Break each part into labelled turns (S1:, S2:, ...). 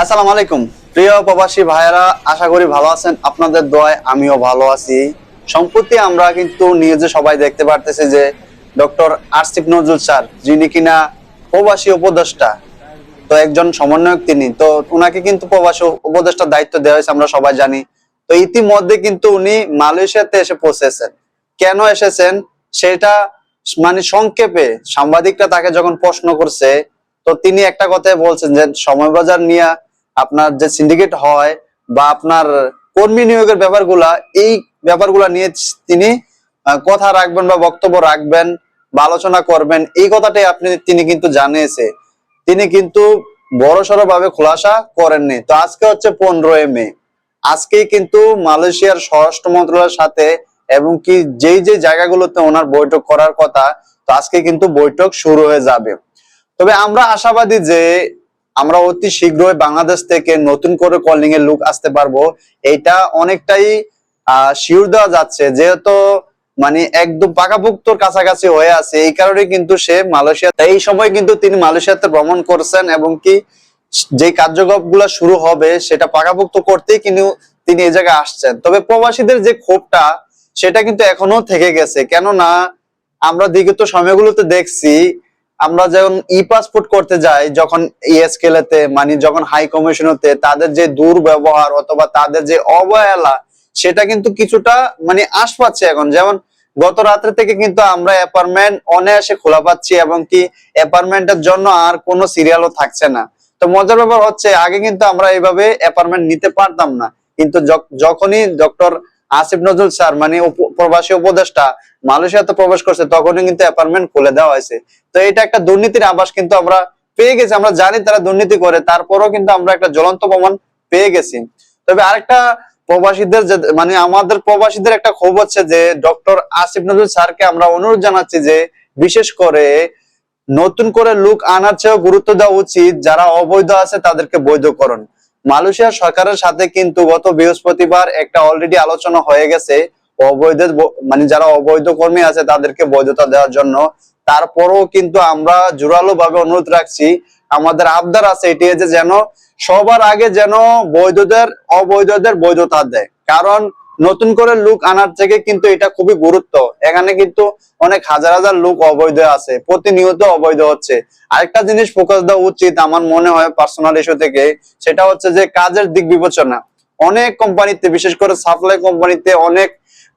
S1: আসসালামু আলাইকুম। প্রিয় প্রবাসী ভাইয়েরা, আশা করি ভালো আছেন। আপনাদের দোয়ায় আমিও ভালো আছি। সম্প্রতি আমরা কিন্তু নিউজে সবাই দেখতে পারতেছি যে ডক্টর আরসিফ নজরুল স্যার, যিনি কিনা প্রবাসী উপদেষ্টা, তো একজন সমন্বয়ক তিনি, তো উনাকে কিন্তু প্রবাসী উপদেষ্টার দায়িত্ব দেওয়া হয়েছে, আমরা সবাই জানি। তো ইতিমধ্যে কিন্তু উনি মালয়েশিয়াতে এসে পৌঁছেছেন। কেন এসেছেন? সেটা মানে সংক্ষেপে সাংবাদিকরা তাকে যখন প্রশ্ন করছে, তো তিনি একটা কথাই বলছেন যে, সময় বাজার নিয়ে আপনার যে সিন্ডিকেট হয় বা আপনার কর্মী নিয়োগের ব্যাপারগুলা, এই ব্যাপারগুলা নিয়ে তিনি কথা রাখবেন বা বক্তব্য রাখবেন বা আলোচনা করবেন, এই কথাটাই আপনি, তিনি কিন্তু জানিয়েছে। তিনি কিন্তু বড়সড় ভাবে খোলাসা করেননি। তো আজকে হচ্ছে পনেরোই মে। আজকেই কিন্তু মালয়েশিয়ার স্বরাষ্ট্র মন্ত্রণালয়ের সাথে এবং কি যেই যে জায়গাগুলোতে ওনার বৈঠক করার কথা, তো আজকে কিন্তু বৈঠক শুরু হয়ে যাবে। তবে আমরা আশাবাদী যে আমরা অতি শীঘ্রই বাংলাদেশ থেকে নতুন করে কলিং এর লুক আসতে পারব। এটা অনেকটাই শিওর দেওয়া যাচ্ছে। যেহেতু মানে একদম পাকাপুক্তর কাছাকাছি হয়ে আছে, এই কারণে কিন্তু সে মালয়েশিয়া এই সময় কিন্তু তিনি মালয়েশিয়াতে ভ্রমণ করছেন এবং কি যে কার্যকলাপগুলা শুরু হবে, সেটা পাকাপুক্ত করতেই কিন্তু তিনি এই জায়গায় আসছেন। তবে প্রবাসীদের যে ক্ষোভটা, সেটা কিন্তু এখনও থেকে গেছে। কেননা, আমরা বিগত সময়গুলোতে দেখছি আমরা যখন ই পাসপোর্ট করতে যাই, যখন ইএসকেলেতে মানে যখন হাই কমিশনতে তাদের যে দুর্ব্যবহার অথবা তাদের যে অবহেলা, সেটা কিন্তু কিছুটা মানে আশ পাচ্ছে এখন। যেমন গত রাত্রে থেকে কিন্তু আমরা অ্যাপার্টমেন্ট অনায়াসে খোলা পাচ্ছি এবং কি অ্যাপার্টমেন্টের জন্য আর কোনো সিরিয়ালও থাকছে না। তো মজার ব্যাপার হচ্ছে, আগে কিন্তু আমরা এইভাবে অ্যাপার্টমেন্ট নিতে পারতাম না। কিন্তু যখনই ডক্টর আসিফ নজরুল স্যার মানে প্রবাসী উপদেষ্টা মালয়েশিয়াতে প্রবেশ করছে, তখনই কিন্তু অ্যাপার্টমেন্ট খুলে দেওয়া হয়েছে। তো এটা একটা দুর্নীতির আভাস কিন্তু আমরা পেয়ে গেছি, আমরা জানি তারা দুর্নীতি করে, তারপরেও কিন্তু আমরা একটা জ্বলন্ত প্রমাণ পেয়ে গেছি। তবে আরেকটা প্রবাসীদের মানে আমাদের প্রবাসীদের একটা ক্ষোভ হচ্ছে যে, ডক্টর আসিফ নজরুল স্যারকে আমরা অনুরোধ জানাচ্ছি যে, বিশেষ করে নতুন করে লুক আনার চেয়েও গুরুত্ব দেওয়া উচিত, যারা অবৈধ আছে তাদেরকে বৈধকরণ। মালয়েশিয়া সরকারের সাথে কিন্তু গত বৃহস্পতিবার একটা অলরেডি আলোচনা হয়ে গেছে। অবৈধ মানে যারা অবৈধ কর্মী আছে, তাদেরকে বৈধতা দেওয়ার জন্য। তারপরও কিন্তু আমরা জোরালো ভাবে অনুরোধ রাখছি, আমাদের আবদার আছে এটি যে যেন সবার আগে যেন বৈধদের, অবৈধদের বৈধতা দেয়। কারণ নতুন করে লোক আনার থেকে কিন্তু এটা খুবই গুরুত্ব। এখানে কিন্তু অনেক হাজার হাজার লোক অবৈধ আছে, প্রতিনিয়ত অবৈধ হচ্ছে। আরেকটা জিনিস ফোকাস দেওয়া উচিত আমার মনে হয় পার্সোনাল ইস্যু থেকে, সেটা হচ্ছে যে কাজের দিক বিবেচনা। অনেক কোম্পানিতে, বিশেষ করে সাপ্লাই কোম্পানিতে অনেক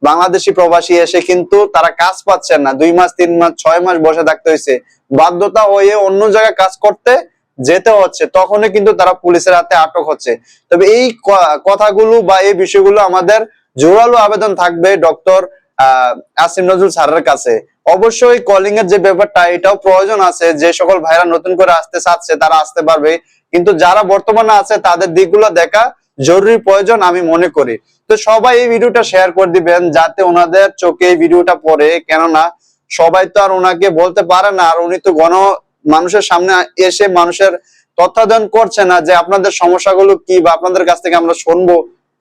S1: বাংলাদেশি প্রবাসী এসে কিন্তু তারা কাজ পাচ্ছেন না। দুই মাস, তিন মাস, ছয় মাস বসে থাকতে হয়েছে। বাধ্যতা হয়ে অন্য জায়গায় কাজ করতে যেতে হচ্ছে, তখনই কিন্তু তারা পুলিশের হাতে আটক হচ্ছে। তবে এই কথাগুলো বা এই বিষয়গুলো আমাদের জোরালো আবেদন থাকবে ডক্টর আসিম নজরুল স্যারের কাছে। অবশ্যই কলিং এর যে ব্যাপারটা, এটাও প্রয়োজন আছে। যে সকল ভাইরা নতুন করে আসতে চাচ্ছে, তারা আসতে পারবে। কিন্তু যারা বর্তমানে আছে, তাদের দিকগুলো দেখা জরুরি, প্রয়োজন আমি মনে করি। তো সবাই এই ভিডিওটা শেয়ার করে দিবেন, যাতে ওনাদের চোখে এই ভিডিওটা পড়ে। কেননা, সবাই তো আর ওনাকে বলতে পারে না, আর উনি তো গণ মানুষের সামনে এসে মানুষের তত্ত্বাবধান করছে না যে আপনাদের সমস্যাগুলো কি বা আপনাদের কাছ থেকে আমরা শুনব।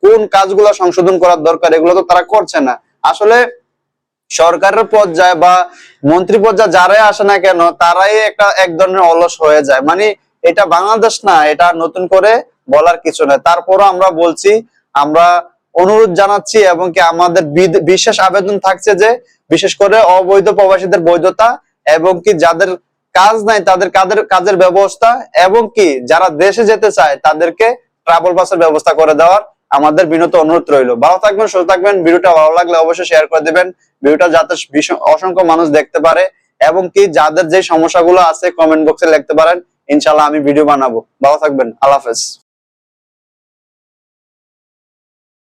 S1: কোন কাজগুলো সংশোধন করার দরকার, এগুলো তো তারা করছে না। আসলে সরকারের পর্যায়ে বা মন্ত্রী পর্যায়ে যারাই আসে না কেন, তারাই একটা এক ধরনের অলস হয়ে যায়। মানে এটা বাংলাদেশ না, এটা নতুন করে বলার কিছু নয়। তারপরও আমরা বলছি, আমরা অনুরোধ জানাচ্ছি এবং কি আমাদের বিশেষ আবেদন থাকছে যে, বিশেষ করে অবৈধ প্রবাসীদের বৈধতা এবং কি যাদের কাজ নাই, তাদের কাদের, কাজের ব্যবস্থা এবং কি যারা দেশে যেতে চায়, তাদেরকে ট্রাভেল বাসের ব্যবস্থা করে দেওয়ার আমাদের বিনত অনুরোধ রইল। ভালো থাকবেন, সুস্থ থাকবেন। ভিডিওটা ভালো লাগলে অবশ্যই শেয়ার করে দিবেন। ভিডিওটা যাতে অসংখ্য মানুষ দেখতে পারে এবং কি যাদের যে সমস্যাগুলো আছে কমেন্ট বক্সে লিখতে পারেন। ইনশাল্লাহ আমি ভিডিও বানাবো। ভালো থাকবেন। আল্লাহ হাফেজ।